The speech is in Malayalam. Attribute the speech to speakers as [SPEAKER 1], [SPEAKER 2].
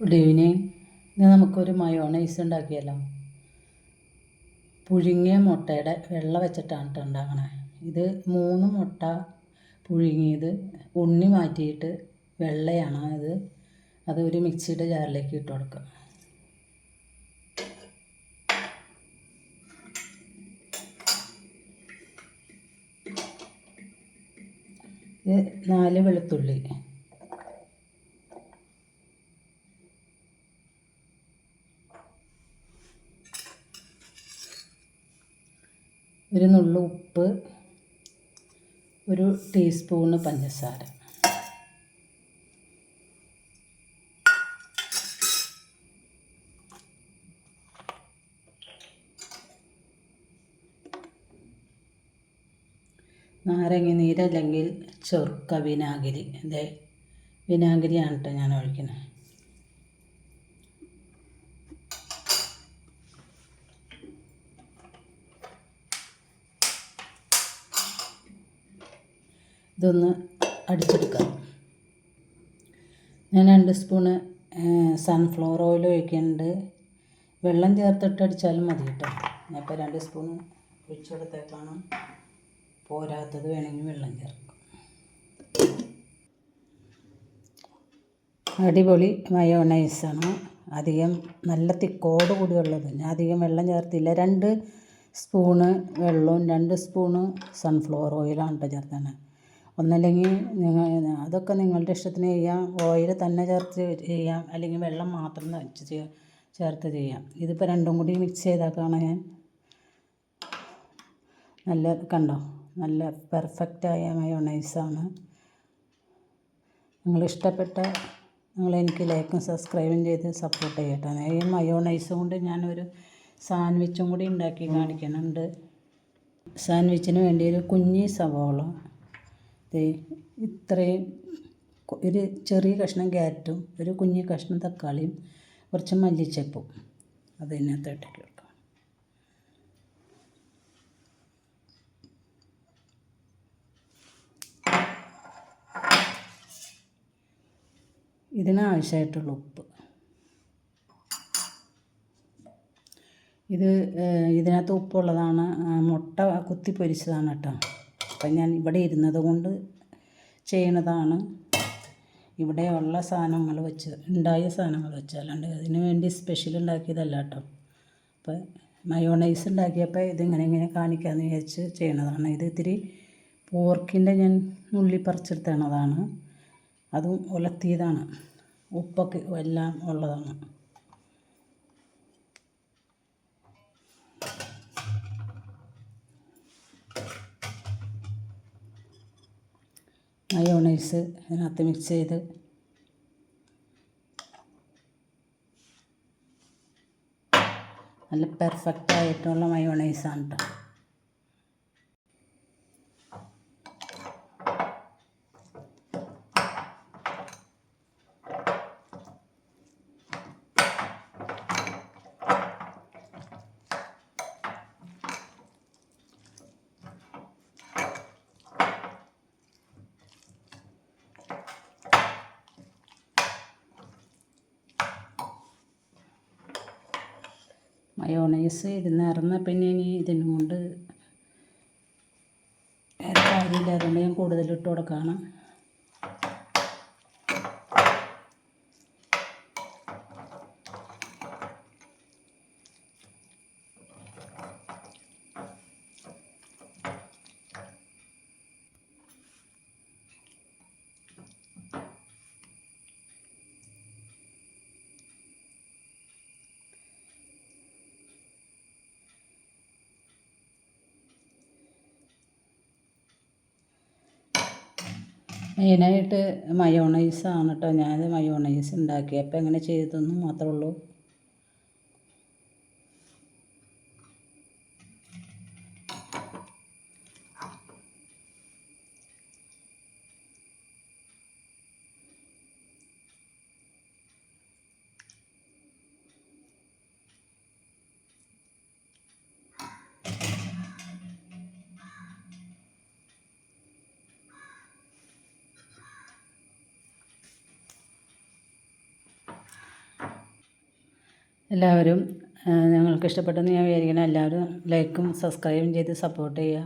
[SPEAKER 1] ഗുഡ് ഈവനിങ് ഇന്ന് നമുക്കൊരു മയോണൈസ് ഉണ്ടാക്കിയല്ലോ. പുഴുങ്ങിയ മുട്ടയുടെ വെള്ള വെച്ചിട്ടാണ് കേട്ടോ ഉണ്ടാക്കണേ. ഇത് മൂന്ന് മുട്ട പുഴുങ്ങിയത് ഉണ്ണി മാറ്റിയിട്ട് വെള്ളയാണ് ഇത്. അത് ഒരു മിക്സിയുടെ ജാറിലേക്ക് ഇട്ട് കൊടുക്കുക നാല് വെളുത്തുള്ളി. ഒരു നുള്ളു ഉപ്പ് ഒരു ടീസ്പൂണ് പഞ്ചസാര. നാരങ്ങ നീരല്ലെങ്കിൽ ചെറുക്ക വിനാഗിരി. ഇതേ വിനാഗിരിയാണ് കേട്ടോ ഞാൻ ഒഴിക്കുന്നത് ഇതൊന്ന് അടിച്ചെടുക്കാം ഞാൻ രണ്ട് സ്പൂണ് സൺഫ്ലവർ ഓയിൽ ഒഴിക്കുന്നുണ്ട്. വെള്ളം ചേർത്തിട്ട് അടിച്ചാലും മതി കേട്ടോ. ഞാനിപ്പോൾ രണ്ട് സ്പൂണ് ഒഴിച്ചെടുത്തേക്കാണ്. പോരാത്തത് വേണമെങ്കിൽ വെള്ളം ചേർക്കാം. അടിപൊളി മയോണൈസാണ് അധികം നല്ല തിക്കോട് കൂടിയുള്ളത്. ഞാൻ അധികം വെള്ളം ചേർത്തില്ല. രണ്ട് സ്പൂണ് വെള്ളവും രണ്ട് സ്പൂണ് സൺഫ്ലവർ ഓയിലാണ് കേട്ടോ ചേർത്തത് ഒന്നല്ലെങ്കിൽ അതൊക്കെ നിങ്ങളുടെ ഇഷ്ടത്തിന് ചെയ്യാം. ഓയിൽ തന്നെ ചേർത്ത് ചെയ്യാം. അല്ലെങ്കിൽ വെള്ളം മാത്രം ചെയ്യാം ചേർത്ത് ചെയ്യാം. ഇതിപ്പോൾ രണ്ടും കൂടി മിക്സ് ചെയ്താക്കാണ് ഞാൻ. നല്ല കണ്ടോ? നല്ല പെർഫെക്റ്റായ മയോണൈസാണ് നിങ്ങൾ ഇഷ്ടപ്പെട്ട നിങ്ങൾ എനിക്ക് ലൈക്കും സബ്സ്ക്രൈബും ചെയ്ത് സപ്പോർട്ട് ചെയ്യട്ടെ. ഈ മയോണൈസ് കൊണ്ട് ഞാനൊരു സാൻഡ്വിച്ചും കൂടി ഉണ്ടാക്കി കാണിക്കുന്നുണ്ട്. സാൻഡ്വിച്ചിന് വേണ്ടി ഒരു കുഞ്ഞി സവോള. ഇത്രയും ഒരു ചെറിയ കഷ്ണം ക്യാരറ്റും ഒരു കുഞ്ഞ് കഷ്ണം തക്കാളിയും കുറച്ച് മല്ലിച്ചപ്പും അതിനകത്ത് ഇട്ടിട്ട് വെക്കാം ഇതിനാവശ്യമായിട്ടുള്ള ഉപ്പ്. ഇത് ഇതിനകത്ത് ഉപ്പുള്ളതാണ് മുട്ട കുത്തി പൊരിച്ചതാണ് കേട്ടോ. അപ്പം ഞാൻ ഇവിടെ ഇരുന്നത് കൊണ്ട് ചെയ്യണതാണ്. ഇവിടെയുള്ള സാധനങ്ങൾ വെച്ച് ഉണ്ടായ സാധനങ്ങൾ വെച്ച് അല്ലാണ്ട് അതിന് വേണ്ടി സ്പെഷ്യൽ ഉണ്ടാക്കിയതല്ല കേട്ടോ. അപ്പോൾ മയോണൈസ് ഉണ്ടാക്കിയപ്പോൾ ഇതിങ്ങനെ ഇങ്ങനെ കാണിക്കാമെന്ന് വിചാരിച്ച് ചെയ്യണതാണ്. ഇത് ഇത്തിരി പോർക്കിന്റെ ഞാൻ ഉള്ളി പറിച്ചെടുത്തണതാണ്. അതും ഉലത്തിയതാണ് ഉപ്പൊക്കെ എല്ലാം ഉള്ളതാണ്. മയോണൈസ് അതിനകത്ത് മിക്സ് ചെയ്ത് നല്ല പെർഫെക്റ്റ് ആയിട്ടുള്ള മയോണൈസാണ് കേട്ടോ മയോണൈസ് ഇരുന്നിറന്ന പിന്നെ ഇനി ഇതിനും കൊണ്ട് വേറെ കാര്യമില്ലാതെ ഞാൻ കൂടുതൽ ഇട്ട് കൊടുക്കുകയാണ്. മെയിനായിട്ട് മയോണൈസാണ് കേട്ടോ ഞാൻ മയോണൈസ് ഉണ്ടാക്കിയപ്പോൾ എങ്ങനെ ചെയ്തെന്ന് മാത്രമേ ഉള്ളൂ. എല്ലാവരും ഞങ്ങൾക്ക് ഇഷ്ടപ്പെട്ടെന്ന് ഞാൻ വിചാരിക്കുന്നു. എല്ലാവരും ലൈക്കും സബ്സ്ക്രൈബും ചെയ്ത് സപ്പോർട്ട് ചെയ്യുക.